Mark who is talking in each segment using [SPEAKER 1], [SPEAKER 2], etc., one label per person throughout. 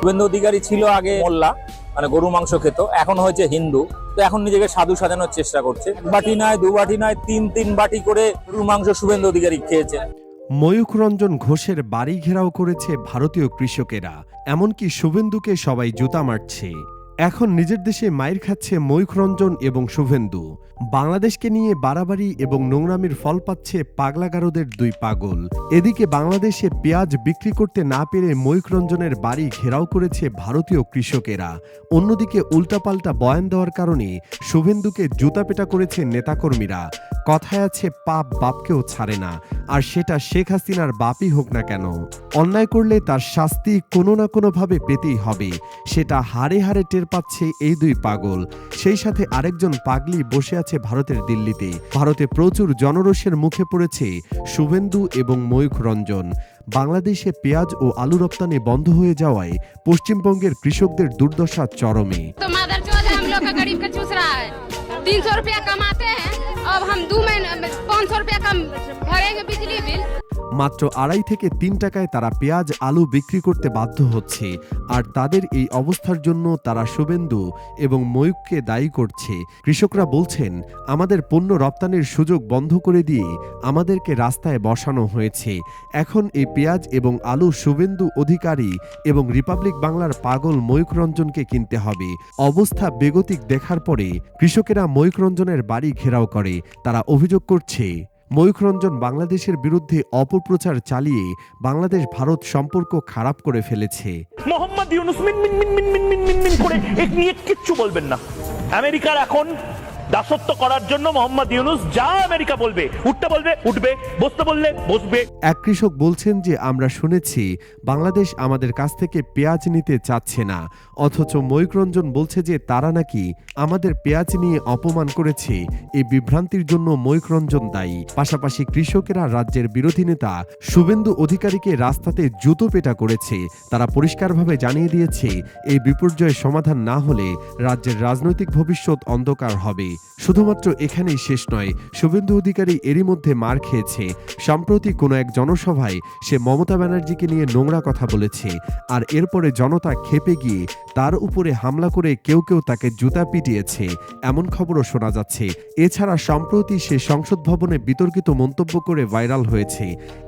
[SPEAKER 1] শুভেন্দু অধিকারী ছিল আগে মোল্লা মানে গরু মাংস খেত, এখন হয়েছে হিন্দু। তো এখন নিজেকে সাধু সাজানোর চেষ্টা করছে। বাটি নয় দু বাটি নয়, তিন তিন বাটি করে গরু মাংস শুভেন্দু অধিকারী খেয়েছে।
[SPEAKER 2] ময়ূখ রঞ্জন ঘোষের বাড়ি ঘেরাও করেছে ভারতীয় কৃষকেরা। এমনকি শুভেন্দুকে সবাই জুতা মারছে। এখন নিজের দেশে মায়ের খাচ্ছে ময়ূখ রঞ্জন এবং শুভেন্দু। বাংলাদেশকে নিয়ে বাড়াবাড়ি এবং নোংরামির ফল পাচ্ছে পাগলাগারদের দুই পাগল। এদিকে বাংলাদেশে পেঁয়াজ বিক্রি করতে না পেরে ময়ূখ রঞ্জনের বাড়ি ঘেরাও করেছে ভারতীয় কৃষকেরা। অন্যদিকে উল্টাপাল্টা বয়ান দেওয়ার কারণে শুভেন্দুকে জুতাপেটা করেছে নেতাকর্মীরা। কথায় আছে, পাপ বাপকেও ছাড়ে না। আর সেটা শেখ হাসিনার বাপই হোক না কেন, অন্যায় করলে তার শাস্তি কোনো না কোনোভাবে পেতেই হবে। সেটা হাড়ে হাড়ে টের পাচ্ছে এই দুই পাগল। সেই সাথে আরেকজন পাগলি বসে আছে ভারতের দিল্লিতে। ভারতে প্রচুর জনরোষের মুখে পড়েছে শুভেন্দু এবং ময়ূখ রঞ্জন। বাংলাদেশে পেঁয়াজ ও আলু রপ্তানি বন্ধ হয়ে যাওয়ায় পশ্চিমবঙ্গের কৃষকদের দুর্দশা চরমে।
[SPEAKER 3] तो अब हम दो পাঁচশো রুপিয়া কাম ভরেঙ্গে বিজলি বিল।
[SPEAKER 2] মাত্র আড়াই থেকে তিন টাকায় তারা পেঁয়াজ, আলু বিক্রি করতে বাধ্য হচ্ছে। আর তাদের এই অবস্থার জন্য তারা শুভেন্দু এবং ময়ূককে দায়ী করছে। কৃষকরা বলছেন, আমাদের পণ্য রপ্তানির সুযোগ বন্ধ করে দিয়ে আমাদেরকে রাস্তায় বসানো হয়েছে। এখন এই পেঁয়াজ এবং আলু শুভেন্দু অধিকারী এবং রিপাবলিক বাংলার পাগল ময়ূক রঞ্জনকে কিনতে হবে। অবস্থা বেগতিক দেখার পরে কৃষকেরা ময়ূক রঞ্জনের বাড়ি ঘেরাও করে। তারা অভিযোগ অভিযোগ করছে ময়ূখরঞ্জন বাংলাদেশের বিরুদ্ধে অপপ্রচার চালিয়ে বাংলাদেশ ভারত সম্পর্ক খারাপ করে ফেলেছে
[SPEAKER 4] মোহাম্মদ ইউনুস মিন মিন মিন মিন মিন মিন করে এক নিয়ে কিচ্ছু বলবেন না আমেরিকার এখন দাসত্ব করার জন্য মোহাম্মদ ইউনুস যা আমেরিকা বলবে, উঠতে বলবে, উঠবে, বসতে বললে বসবে।
[SPEAKER 2] এক কৃষক বলছেন যে, আমরা শুনেছি বাংলাদেশ আমাদের কাছ থেকে পেঁয়াজ নিতে চাচ্ছে না। অথচ ময়ূকরঞ্জন বলছে যে, তারা নাকি আমাদের পেঁয়াজ নিয়ে অপমান করেছে। এই বিভ্রান্তির জন্য ময়ূকরঞ্জন দায়ী। পাশাপাশি কৃষকেরা রাজ্যের বিরোধী নেতা শুভেন্দু অধিকারীকে রাস্তাতে জুতো পেটা করেছে। তারা পরিষ্কারভাবে জানিয়ে দিয়েছে, এই বিপর্যয়ের সমাধান না হলে রাজ্যের রাজনৈতিক ভবিষ্যৎ অন্ধকার হবে। শুধুমাত্র এখানেই শেষ নয়, শুভেন্দু অধিকারী এরই মধ্যে মার খেয়েছে। সম্প্রতি কোনো এক জনসভায় সে মমতা ব্যানার্জিকে নিয়ে নোংরা কথা বলেছে, আর এরপরে জনতা খেপে গিয়ে তার উপরে হামলা করে কেউ কেউ তাকে জুতা পিটিয়েছে, এমন খবরও শোনা যাচ্ছে। এছাড়া সম্প্রতি সে সংসদ ভবনে বিতর্কিত মন্তব্য করে ভাইরাল হয়েছে,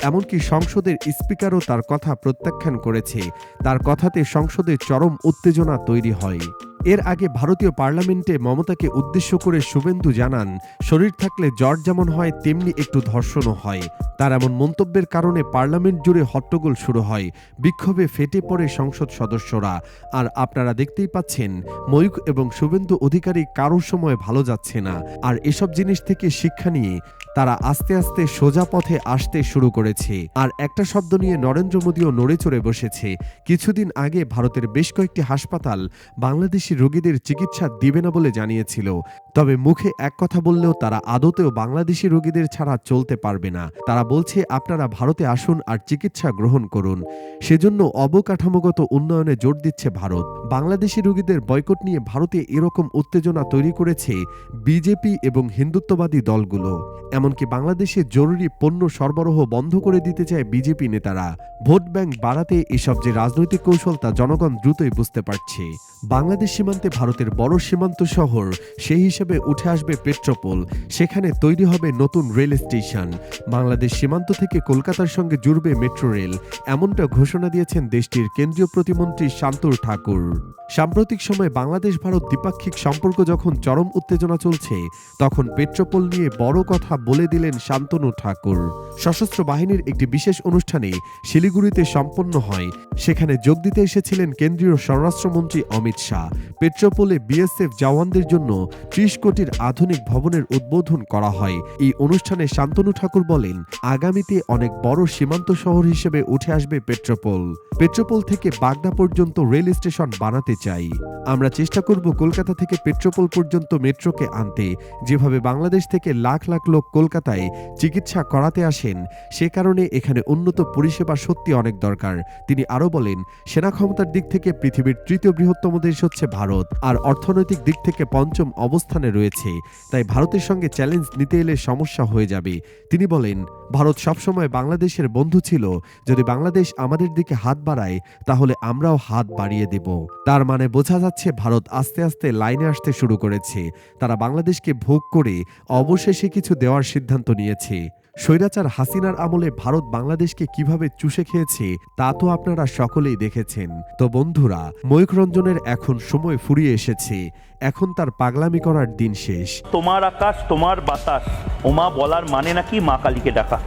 [SPEAKER 2] এমনকি সংসদের স্পিকারও তার কথা প্রত্যাখ্যান করেছে। তার কথাতে সংসদে চরম উত্তেজনা তৈরি হয়। এর আগে ভারতীয় পার্লামেন্টে মমতাকে উদ্দেশ্য করে শুভেন্দু জানান, শরীর থাকলে জ্বর যেমন হয়, তেমনি একটু ধর্ষণও হয়। তার এমন মন্তব্যের কারণে পার্লামেন্ট জুড়ে হট্টগোল শুরু হয়, বিক্ষোভে ফেটে পড়ে সংসদ সদস্যরা। আর আপনারা দেখতেই পাচ্ছেন, ময়ূখ এবং শুভেন্দু অধিকারী কারোর সময় ভালো যাচ্ছে না। আর এসব জিনিস থেকে শিক্ষা নিয়ে তারা আস্তে আস্তে সোজা পথে আসতে শুরু করেছে। আর একটা শব্দ নিয়ে নরেন্দ্র মোদীও নড়ে চড়ে বসেছে। কিছুদিন আগে ভারতের বেশ কয়েকটি হাসপাতাল বাংলাদেশি রোগীদের চিকিৎসা দিবে না বলে জানিয়েছিল। তবে মুখে এক কথা বললেও তারা আদতেও বাংলাদেশি রোগীদের ছাড়া চলতে পারবে না। তারা বলছে, আপনারা ভারতে আসুন আর চিকিৎসা গ্রহণ করুন। সেজন্য অবকাঠামোগত উন্নয়নে জোর দিচ্ছে ভারত। বাংলাদেশি রোগীদের বয়কট নিয়ে ভারতে এরকম উত্তেজনা তৈরি করেছে বিজেপি এবং হিন্দুত্ববাদী দলগুলো। এমনকি বাংলাদেশে জরুরি পণ্য সরবরাহ বন্ধ করে দিতে চায় বিজেপি নেতারা। ভোট ব্যাংক বাড়াতে এসব যে রাজনৈতিক কৌশল তা জনগণ দ্রুতই বুঝতে পারছে। বাংলাদেশ সীমান্তে ভারতের বড় সীমান্ত শহর, সেই হিসেবে উঠে আসবে পেট্রোপোল। সেখানে তৈরি হবে নতুন রেল স্টেশন। বাংলাদেশ সীমান্ত থেকে কলকাতার সঙ্গে জুড়বে মেট্রো রেল। এমনটা ঘোষণা দিয়েছেন দেশটির কেন্দ্রীয় প্রতিমন্ত্রী শান্তর ঠাকুর। সাম্প্রতিক সময়ে বাংলাদেশ ভারত দ্বিপাক্ষিক সম্পর্ক যখন চরম উত্তেজনা চলছে, তখন পেট্রোপোল নিয়ে বড় কথা বলে দিলেন শান্তনু ঠাকুর। সশস্ত্র বাহিনীর একটি বিশেষ অনুষ্ঠানে শিলিগুড়িতে সম্পন্ন হয়। সেখানে যোগ দিতে এসেছিলেন কেন্দ্রীয় স্বরাষ্ট্রমন্ত্রী অমিত শাহ। পেট্রোপোলে বিএসএফ জওয়ানদের জন্য ত্রিশ কোটির আধুনিক ভবনের উদ্বোধন করা হয়। এই অনুষ্ঠানে শান্তনু ঠাকুর বলেন, আগামীতে অনেক বড় সীমান্ত শহর হিসেবে উঠে আসবে পেট্রোপোল। পেট্রোপোল থেকে বাগদা পর্যন্ত রেল স্টেশন বানাতে চাই। আমরা চেষ্টা করব কলকাতা থেকে পেট্রোপোল পর্যন্ত মেট্রোকে আনতে। যেভাবে বাংলাদেশ থেকে লাখ লাখ লোক কলকাতায় চিকিৎসা করাতে আসেন, সে কারণে এখানে উন্নত পরিষেবা সত্যি অনেক দরকার। তিনি আরও বলেন, সেনা ক্ষমতার দিক থেকে পৃথিবীর তৃতীয় বৃহত্তম দেশ হচ্ছে ভারত, আর অর্থনৈতিক দিক থেকে পঞ্চম অবস্থানে রয়েছে। তাই ভারতের সঙ্গে চ্যালেঞ্জ নিতে এলে সমস্যা হয়ে যাবে। তিনি বলেন, ভারত সবসময় বাংলাদেশের বন্ধু ছিল। যদি বাংলাদেশ আমাদের দিকে হাত বাড়ায়, তাহলে আমরাও হাত বাড়িয়ে দেব। তার মানে বোঝা যাচ্ছে ভারত আস্তে আস্তে লাইনে আসতে শুরু করেছে। তারা বাংলাদেশকে ভোগ করে অবশেষে কিছু দেওয়ার সিদ্ধান্ত নিয়েছে। স্বৈরাচার হাসিনার আমলে ভারত বাংলাদেশকে কীভাবে চুষে খেয়েছে, তা তো আপনারা সকলেই দেখেছেন। তো বন্ধুরা ময়ূক রঞ্জনের এখন সময় ফুরিয়ে এসেছে। এখন তার পাগলামি করার দিন শেষ।
[SPEAKER 4] তোমার আকাশ, তোমার বাতাস, ওমা বলার মানে নাকি মা কালীকে ডাকা?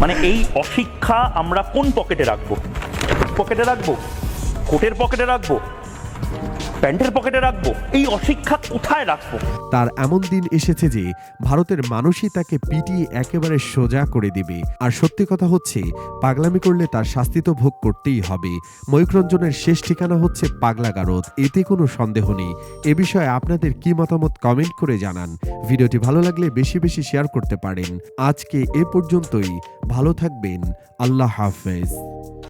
[SPEAKER 4] মানে এই অশিক্ষা আমরা কোন পকেটে রাখব? পকেটে রাখব? কোটের পকেটে রাখব? প্যান্টের পকেটে রাখব, এই অশিক্ষা কোথায় রাখব?
[SPEAKER 2] তার এমন দিন এসেছে যে ভারতের মানুষই তাকে পিটিয়ে একেবারে সোজা করে দিবে। আর সত্যি কথা হচ্ছে, পাগলামি করলে তার শাস্তি তো ভোগ করতেই হবে। ময়ূকরঞ্জনের শেষ ঠিকানা হচ্ছে পাগলাগারদ, এতে কোনো সন্দেহ নেই। এ বিষয়ে আপনাদের কি মতামত কমেন্ট করে জানান। ভিডিওটি ভালো লাগলে বেশি বেশি শেয়ার করতে পারেন। আজকে এ পর্যন্তই, ভালো থাকবেন, আল্লাহ হাফেজ।